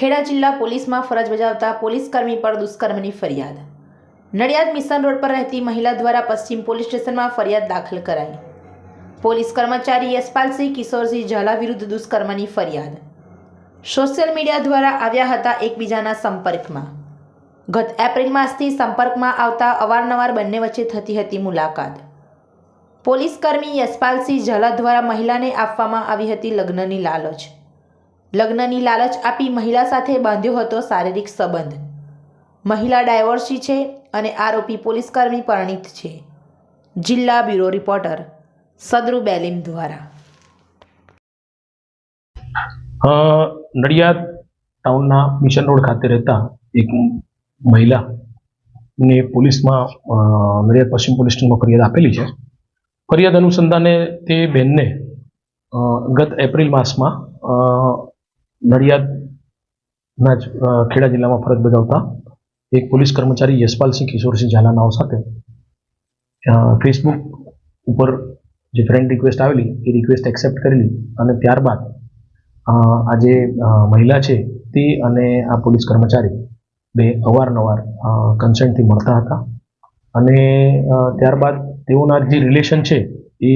ખેડા જિલ્લા પોલીસમાં ફરજ બજાવતા પોલીસકર્મી પર દુષ્કર્મની ફરિયાદ. નડિયાદ મિશન રોડ પર રહેતી મહિલા દ્વારા પશ્ચિમ પોલીસ સ્ટેશનમાં ફરિયાદ દાખલ કરાઈ. પોલીસ કર્મચારી યશપાલસિંહ કિશોરસિંહ ઝાલા વિરુદ્ધ દુષ્કર્મની ફરિયાદ. સોશિયલ મીડિયા દ્વારા આવ્યા હતા એકબીજાના સંપર્કમાં. ગત એપ્રિલ માસથી સંપર્કમાં આવતા અવારનવાર બંને વચ્ચે થતી હતી મુલાકાત. પોલીસ કર્મી યશપાલસિંહ ઝાલા દ્વારા મહિલાને આપવામાં આવી હતી લગ્નની લાલચ. લગ્નની લાલચ આપી મહિલા સાથે બાંધ્યો હતો શારીરિક સંબંધ. મહિલા ડાયવોર્સી છે અને આરોપી પોલીસકર્મી પરિણીત છે. જિલ્લા બ્યુરો રિપોર્ટર સદરુ બેલીમ દ્વારા. નડિયાદ ટાઉનના મિશન રોડ ખાતે રહેતા એક મહિલા ને પોલીસમાં નડિયાદ પશ્ચિમ પોલીસ સ્ટેશનમાં ફરિયાદ આપેલી છે. ફરિયાદ અનુસંધાને તે બેનને ગત એપ્રિલ માસમાં નડિયાદના જ ખેડા જિલ્લામાં ફરજ બજાવતા એક પોલીસ કર્મચારી યશપાલસિંહ કિશોરસિંહ ઝાલા નાવ સાથે ફેસબુક ઉપર જે ફ્રેન્ડ રિક્વેસ્ટ આવેલી, એ રિક્વેસ્ટ એક્સેપ્ટ કરેલી અને ત્યારબાદ આ જે મહિલા છે તે અને આ પોલીસ કર્મચારી બે અવારનવાર કન્સેન્ટથી મળતા હતા અને ત્યારબાદ તેઓના જે રિલેશન છે એ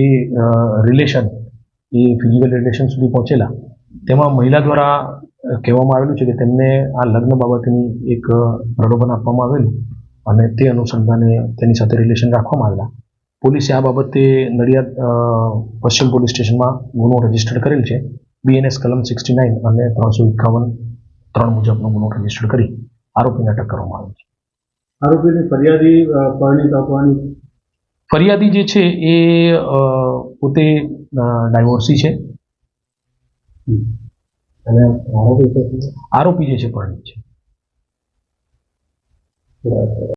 રિલેશન એ ફિઝિકલ રિલેશન સુધી પહોંચેલા તેમાં મહિલા દ્વારા કહેવામાં આવેલું છે કે તેમને આ લગ્ન બાબતની એક પ્રલોભન આપવામાં આવેલું અને તે અનુસંધાને તેની સાથે રિલેશન રાખવામાં આવેલા. પોલીસે આ બાબતે નડિયાદ પશ્ચિમ પોલીસ સ્ટેશનમાં ગુનો રજિસ્ટર કરેલ છે. બીએનએસ કલમ સિક્સટી નાઇન અને ત્રણસો એકાવન ત્રણ મુજબનો ગુનો રજિસ્ટર કરી આરોપીને અટક કરવામાં આવ્યો છે. આરોપીને ફરિયાદી પરણિત આપવાની ફરિયાદી જે છે એ પોતે ડાયવોર્સી છે. અને આરોપી આરોપી જે છે પરણિત છે.